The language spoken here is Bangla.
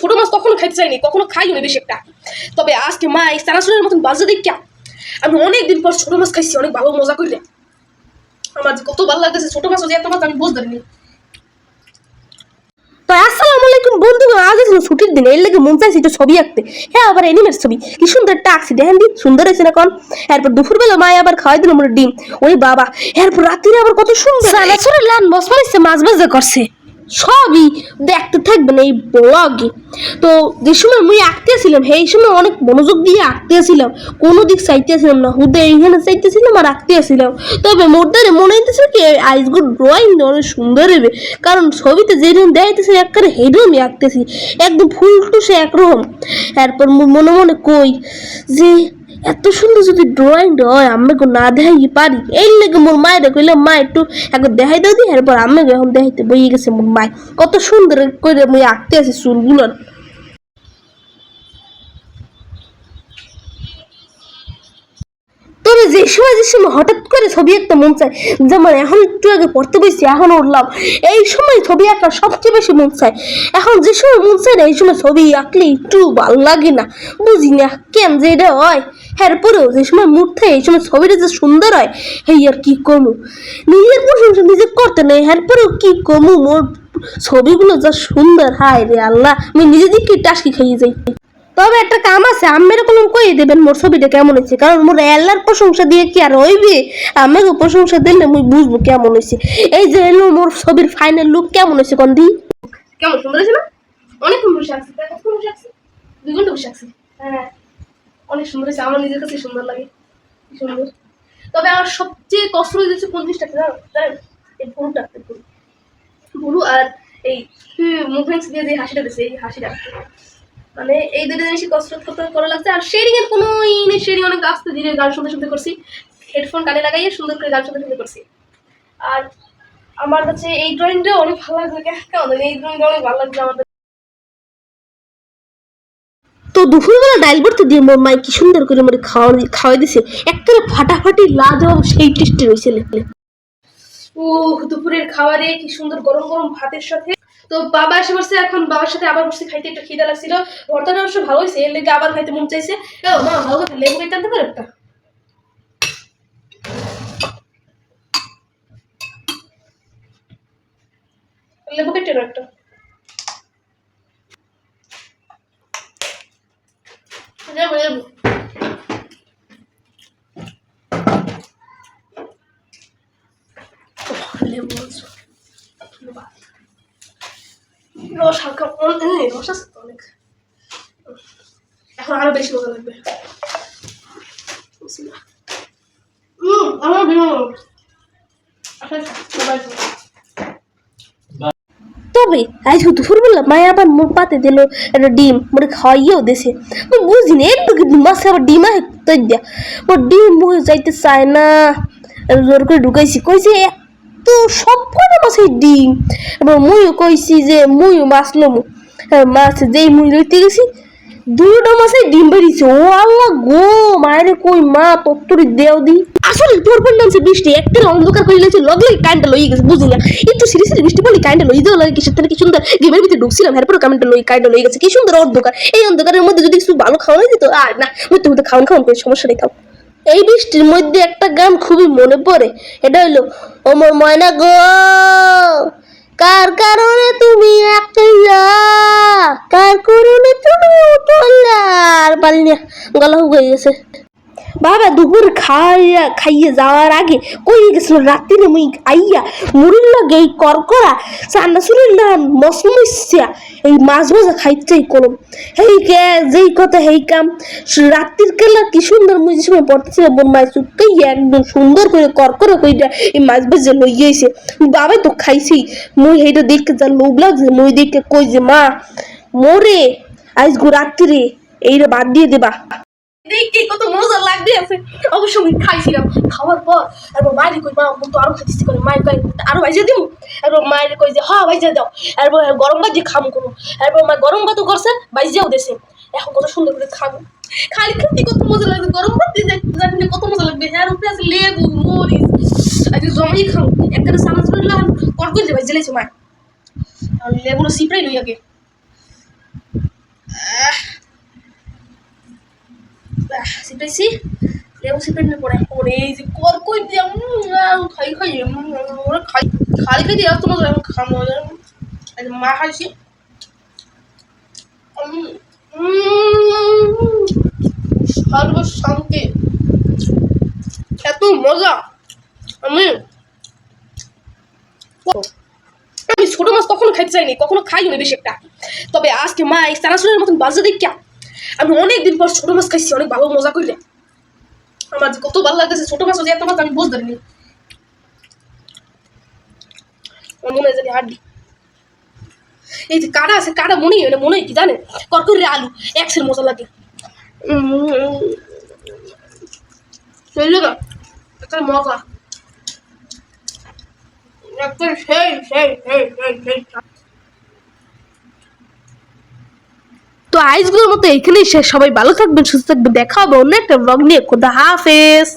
ছোট মাছ কখনো খাইতে চাইনি কখনো খাইও না বেশি একটা। তবে আজকে মা এই চানাচুরের মতন বাজে দেখা আমি অনেক দিন পর ছোট মাছ খাইছি অনেক ভালো মজা করে আমার যে কত ভালো লাগতেছে ছোট মাছ যে এত মাছ আমি বুঝতে পারিনি। তো আসসালামু আলাইকুম বন্ধুগণ আজ ছুটির দিন এর লাগে মন চাইছে একটু ছবি আঁকতে। হ্যাঁ আবার এনিমের ছবি। কি সুন্দর একটা আঁকছি দেখেন দি সুন্দর হয়েছে না কোন? এরপর দুপুরবেলা মায় আবার খাওয়াই দিল ডিম। ওই বাবা এরপর রাত্রিরে আবার কত সুন্দর লান বস মারিছে মাছ বাজা করছে। সবই দেখতে থাকবেন এই ব্লগে তো যে সময় মুই আঁকতেছিলাম, সেই সময় অনেক মনোযোগ দিয়ে আঁকতেছিলাম। কোনো দিক চাইতেছিলাম না, হুদে এইখানে চাইতেছিলাম আর আঁকতেছিলাম। তবে মোটারে মনে হইতেছে কি আইসগুড ড্রয়িং অনেক সুন্দর হবে কারণ ছবিতে যে যেরকম দেখাইতেছে, একবারে হেরমই আঁকতেছি। একদম ফুল টুসে একরকম। এরপর মনে মনে কই যে এত সুন্দর যদি ড্রয়িং হয় আমি গো না দেখাই পারি। এই লেগে মোর মায়ের কইলাম মা, একটু একবার দেখাই দাও দি। এরপর আমি এখন দেখাইতে বইয়ে গেছে মোর মায়। কত সুন্দর করে মুই আঁকতে আছি চুলগুলো। তবে যে সময় যে সময় হঠাৎ করে ছবি আঁকতে মন চায় যেমন এখন একটু আগে পড়তে বসছি, এখন উঠলাম, এই সময় ছবি আঁকা সবচেয়ে বেশি মন চায়। এখন যে সময় মন চায় না, এই সময় ছবি আঁকলে একটু ভালো লাগে না। বুঝি না কেন যে এটা হয়। এরপরেও যে সময় মুড থাকে, এই সময় ছবিটা যে সুন্দর হয় এই আর কি কমু নিজের প্রশংসা নিজে করতে নেই, এরপরেও কি কমু মোর ছবিগুলো যা সুন্দর, হায় রে আল্লাহ, আমি নিজে দিকে টাসকি খাইয়ে যাই। তবে একটা কাম আছে আমের কোনো কই দেবেন মোর ছবিটা কেমন হয়েছে? কারণ মোর এল্লার প্রশংসা দিয়ে কি আর হইবে? আমাকে প্রশংসা দিলে মুই বুঝব কেমন হয়েছে। এই যে এলো মোর ছবির ফাইনাল লুক কেমন হয়েছে কোন দি? কেমন, সুন্দর হয়েছে না? বসে আসছে তাই কতক্ষণ বসে দুই ঘণ্টা বসে আসছে হ্যাঁ অনেক সুন্দর হয়েছে, আমার নিজের কাছে সুন্দর লাগে। সুন্দর। তবে আমার সবচেয়ে কষ্ট হয়ে যাচ্ছে কোন জিনিসটা জানো? জানেন? এই ভুরুটা ভুরু আর এই মুভমেন্টস দিয়ে যে হাসিটা দিচ্ছে এই হাসিটা। মানে এই দুটো জিনিসই কষ্ট করতে করা লাগছে। আর শেডিং এর কোনো ই নেই শেডিং অনেক আস্তে ধীরে গান শুনতে শুনতে করছি। হেডফোন কানে লাগাইয়ে সুন্দর করে গান শুনতে শুনতে করছি। আর আমার কাছে এই ড্রয়িংটা অনেক ভালো লাগছে কেন এই ড্রয়িংটা অনেক ভালো লাগছে আমাদের তো দুপুরবেলা ডাইল ভর্তি দিয়ে মোর মাই কি সুন্দর করে মোরে খাওয়া খাওয়াই দিছে। একটা ফাটাফাটি লাজবাব সেই টেস্টি হয়েছে ও দুপুরের খাবারে কি সুন্দর গরম গরম ভাতের সাথে তো বাবা এসে বসছে, এখন বাবার সাথে আবার বসে খাইতে, একটু খিদা লাগছিল। ভর্তাটা অবশ্য ভালো হয়েছে, এর লেগে আবার খাইতে মন চাইছে। মা ভালো কথা, লেবু খাইতে আনতে পারো একটা? লেবু কেটে একটা। লেবু লেবু রস হালকা এই, রস আছে তো অনেক। এখন আরও বেশি মজা লাগবে। তবে আজকে দুপুরবেলা মায়া আবার মুখ পাতে দিল একটা ডিম। মোরে খাওয়াইয়েও দিছে। আমি বুঝি না একটু মাছে আবার ডিম আহে দিয়া। ওর ডিম মুখে যাইতে চায় না। জোর করে ঢুকাইছি। কইছে সব কটা মাছের ডিম। এবার মুইও কইছি যে মুইও মাছ লমু। মাছ যেই মুই লইতে গেছি দুটো মাসে ডিম বেরিয়েছে। ও আল্লাহ গো, মায়ের কই মা তত্তরি দেও দি। আসলে তোর পড়লাম বৃষ্টি একটা অন্ধকার করে লেগেছে লগলে কারেন্টটা লই গেছে, বুঝলি না? একটু সিরিয়াস বৃষ্টি বলি কারেন্টটা লই দেওয়া লাগে কিসের কি সুন্দর? গেমের ভিতরে ঢুকছিলাম এরপরে কারেন্টটা লই কারেন্টটা লই গেছে, কি সুন্দর অন্ধকার। এই অন্ধকারের মধ্যে যদি কিছু ভালো খাওয়া দিত আর না মধ্যে মধ্যে খাওয়ান খাওয়ান করে সমস্যা নেই খাও এই বৃষ্টির মধ্যে একটা গান খুবই মনে পড়ে। এটা হইল, ওমর ময়না গো, কার কারণে তুমি কার কারণে তুমি আর গলা হয়ে গেছে। বাবা দুপুর খাইয়া, খাইয়ে যাওয়ার আগে কই গেছিল? রাত্রিরে মুই আইয়া মুড়ির লগে এই করকরা চান্না না মসমস্যা এই মাছ ভাজা খাইতেই করম হেই কে, যেই কথা হেই কাম। রাত্রির কেলা কি সুন্দর মুই যে সময় পড়তেছিল বোন মাছ চুটকাই একদম সুন্দর করে করকরা কইটা এই মাছ ভাজা লইয়াইছে বাবা তো খাইছি মুই হেইটা দেখে যা লোভ লাগছে, মুই দেখে কই যে, মা, মোরে আজ গো রাত্রিরে এইটা বাদ দিয়ে দেবা দেখি কত মজা লাগতে আছে। অবশ্য আমি খাইছিলাম। খাওয়ার পর এরপর মায়ের কই, মা তো আরও খাইতেছি করে মায়ের কই আরও ভাইজা দিও এরপর মায়ের কই যে হ্যাঁ ভাইজা দাও। এরপর গরম ভাত যে খামু কোনো। এরপর মা গরম ভাতও করছে, ভাইজাও দেছে। এখন কত সুন্দর করে খাব। খালি খেতে কত মজা লাগবে, গরম ভাত দিয়ে জানি কত মজা লাগবে। হ্যাঁ উপরে আছে লেবু, মরিচ আজকে জমাই খাব একটা সামাজ করে লাগান কড় করে ভাইজা লেছে মা। আর লেবুর সিপড়াই লই আগে। কর, কই দিয়ে? খাই খাই খাই খালি খাই দিয়ে আমি খাব মা খাইছি। সর্বশান্তি। এত মজা। আমি আমি ছোট মাছ কখনো খাইতে চাইনি, কখনো খাইও নি বেশি একটা। তবে আজকে মা এই চানাচুরের মতন বাজে দেখা আমি অনেকদিন পর ছোট মাছ খাইছি, অনেক ভালো মজা করলে আমার কত ভালো লাগতেছে ছোট মাছ এত মাছ, আমি বুঝতে পারিনি। এই যে কাটা আছে কাটা মনে হয় মনে হয় কি জানে করকরে আলু, একসের মজা লাগে। চলল না একটা মজা। একটা সেই সেই সেই সেই সেই। তো আইসগুলোর মতো এখানেই শেষ। সবাই ভালো থাকবেন, সুস্থ থাকবেন। দেখা হবে অন্য একটা ব্লগ নিয়ে। খোদা হাফেজ।